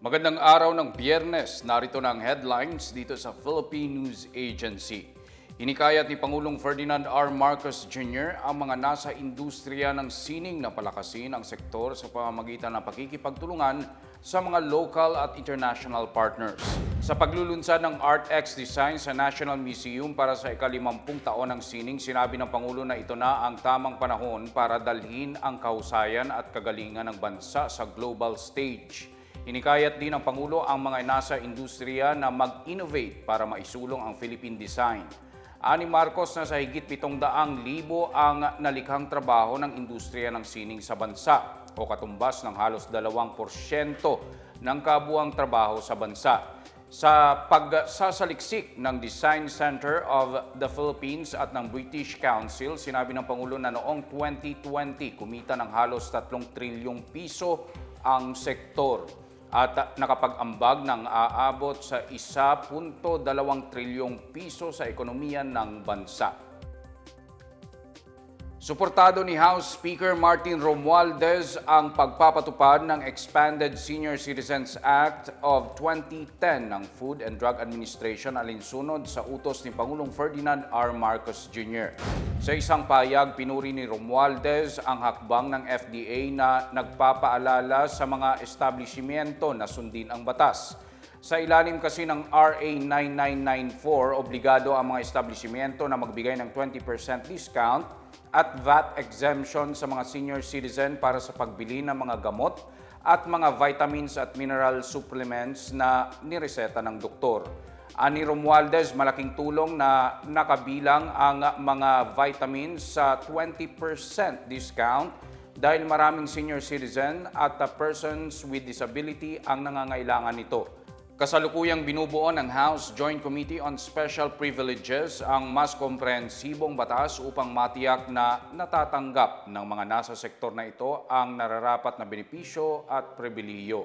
Magandang araw ng biyernes. Narito na ang headlines dito sa Philippine News Agency. Hinikayat ni Pangulong Ferdinand R. Marcos Jr. ang mga nasa industriya ng sining na palakasin ang sektor sa pamamagitan ng pakikipagtulungan sa mga local at international partners. Sa paglulunsad ng ArtX Design sa National Museum para sa ikalimampung taon ng sining, sinabi ng Pangulo na ito na ang tamang panahon para dalhin ang kahusayan at kagalingan ng bansa sa global stage. Hinikayat din ng Pangulo ang mga nasa industriya na mag-innovate para maisulong ang Philippine design. Ani Marcos na sa higit 700,000 ang nalikhang trabaho ng industriya ng sining sa bansa o katumbas ng halos 2% ng kabuang trabaho sa bansa. Sa pagsasaliksik ng Design Center of the Philippines at ng British Council, sinabi ng Pangulo na noong 2020 kumita ng halos 3 trilyong piso ang sektor at nakapag-ambag ng aabot sa 1.2 trilyong piso sa ekonomiya ng bansa. Suportado ni House Speaker Martin Romualdez ang pagpapatupad ng Expanded Senior Citizens Act of 2010 ng Food and Drug Administration alinsunod sa utos ni Pangulong Ferdinand R. Marcos Jr. Sa isang payag, pinuri ni Romualdez ang hakbang ng FDA na nagpapaalala sa mga establishmento na sundin ang batas. Sa ilalim kasi ng RA 9994, obligado ang mga establishmento na magbigay ng 20% discount at VAT exemption sa mga senior citizen para sa pagbili ng mga gamot at mga vitamins at mineral supplements na nireseta ng doktor. Ani Romualdez, malaking tulong na nakabilang ang mga vitamins sa 20% discount dahil maraming senior citizen at persons with disability ang nangangailangan nito. Kasalukuyang binubuo ng House Joint Committee on Special Privileges ang mas komprehensibong batas upang matiyak na natatanggap ng mga nasa sektor na ito ang nararapat na benepisyo at pribiliyo.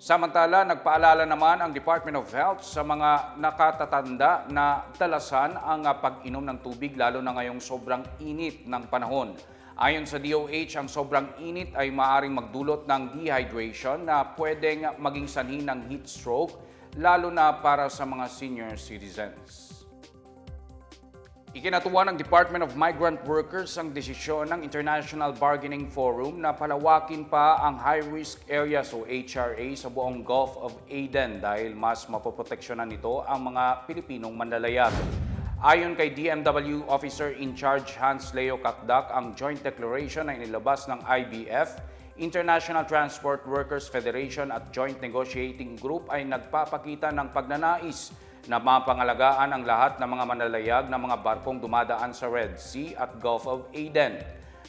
Samantala, nagpaalala naman ang Department of Health sa mga nakatatanda na dalasan ang pag-inom ng tubig lalo na ngayong sobrang init ng panahon. Ayon sa DOH, ang sobrang init ay maaaring magdulot ng dehydration na pwedeng maging sanhi ng heat stroke, lalo na para sa mga senior citizens. Ikinatuwa ng Department of Migrant Workers ang desisyon ng International Bargaining Forum na palawakin pa ang High Risk Areas o HRA sa buong Gulf of Aden dahil mas mapoproteksyonan nito ang mga Pilipinong manlalayag. Ayon kay DMW Officer in Charge Hans Leo Kakdak, ang joint declaration na inilabas ng IBF, International Transport Workers Federation at Joint Negotiating Group ay nagpapakita ng pagnanais na mapangalagaan ang lahat ng mga manlalayag ng mga barkong dumadaan sa Red Sea at Gulf of Aden.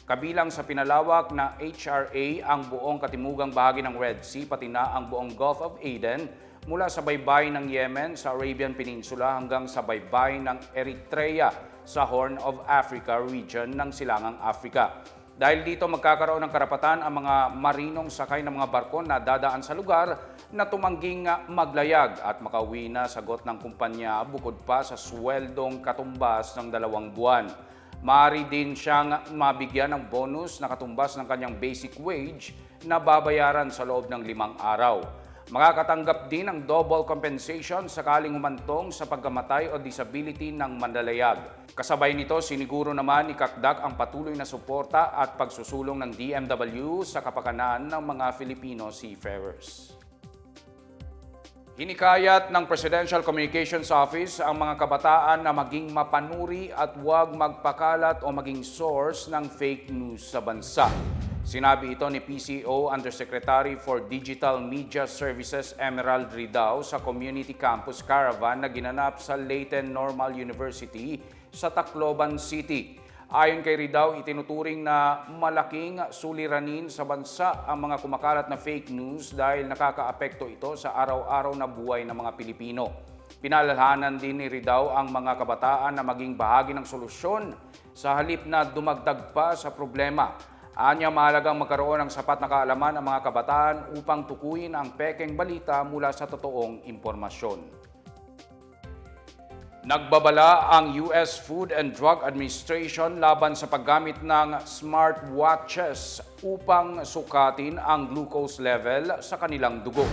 Kabilang sa pinalawak na HRA ang buong katimugang bahagi ng Red Sea pati na ang buong Gulf of Aden mula sa baybay ng Yemen sa Arabian Peninsula hanggang sa baybay ng Eritrea sa Horn of Africa region ng Silangang Africa. Dahil dito magkakaroon ng karapatan ang mga marinong sakay ng mga barko na dadaan sa lugar na tumangging maglayag at makauwi na sagot ng kumpanya bukod pa sa sweldong katumbas ng dalawang buwan. Maaari din siyang mabigyan ng bonus na katumbas ng kanyang basic wage na babayaran sa loob ng limang araw. Makakatanggap din ng double compensation sakaling humantong sa pagkamatay o disability ng mandalayag. Kasabay nito, siniguro naman ni Kakdak ang patuloy na suporta at pagsusulong ng DMW sa kapakanan ng mga Filipino seafarers. Hinikayat ng Presidential Communications Office ang mga kabataan na maging mapanuri at huwag magpakalat o maging source ng fake news sa bansa. Sinabi ito ni PCO Undersecretary for Digital Media Services Emerald Ridao sa Community Campus Caravan na ginanap sa Leyten Normal University sa Tacloban City. Ayon kay Ridao, itinuturing na malaking suliranin sa bansa ang mga kumakalat na fake news dahil nakakaapekto ito sa araw-araw na buhay ng mga Pilipino. Pinalalahanan din ni Ridao ang mga kabataan na maging bahagi ng solusyon sa halip na dumagdag pa sa problema. Anya mahalagang magkaroon ng sapat na kaalaman ang mga kabataan upang tukuyin ang pekeng balita mula sa totoong impormasyon. Nagbabala ang US Food and Drug Administration laban sa paggamit ng smartwatches upang sukatin ang glucose level sa kanilang dugo.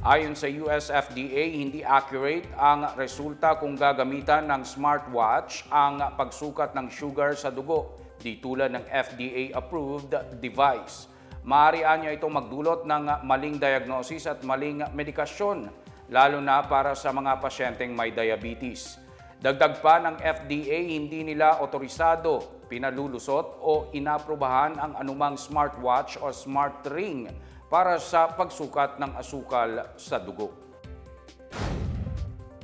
Ayon sa US FDA, hindi accurate ang resulta kung gagamitan ng smartwatch ang pagsukat ng sugar sa dugo, di tulad ng FDA-approved device. Maaari niya itong magdulot ng maling diagnosis at maling medikasyon, lalo na para sa mga pasyenteng may diabetes. Dagdag pa ng FDA, hindi nila otorisado, pinalulusot o inaprubahan ang anumang smartwatch o smart ring para sa pagsukat ng asukal sa dugo.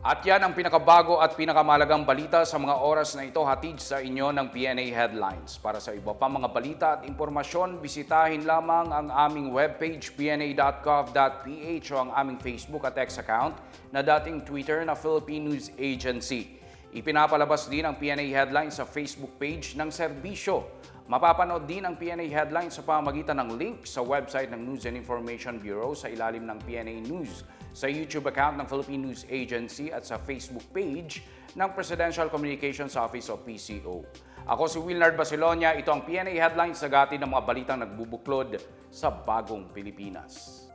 At yan ang pinakabago at pinakamalagang balita sa mga oras na ito hatid sa inyo ng PNA Headlines. Para sa iba pa mga balita at impormasyon, bisitahin lamang ang aming webpage pna.gov.ph o ang aming Facebook at X account na dating Twitter na Philippine News Agency. Ipinapalabas din ang PNA Headlines sa Facebook page ng serbisyo. Mapapanood din ang PNA Headlines sa pamagitan ng link sa website ng News and Information Bureau sa ilalim ng PNA News, sa YouTube account ng Philippine News Agency at sa Facebook page ng Presidential Communications Office o PCO. Ako si Wilnard Basilonia, ito ang PNA Headlines sa gati ng mga balitang nagbubuklod sa bagong Pilipinas.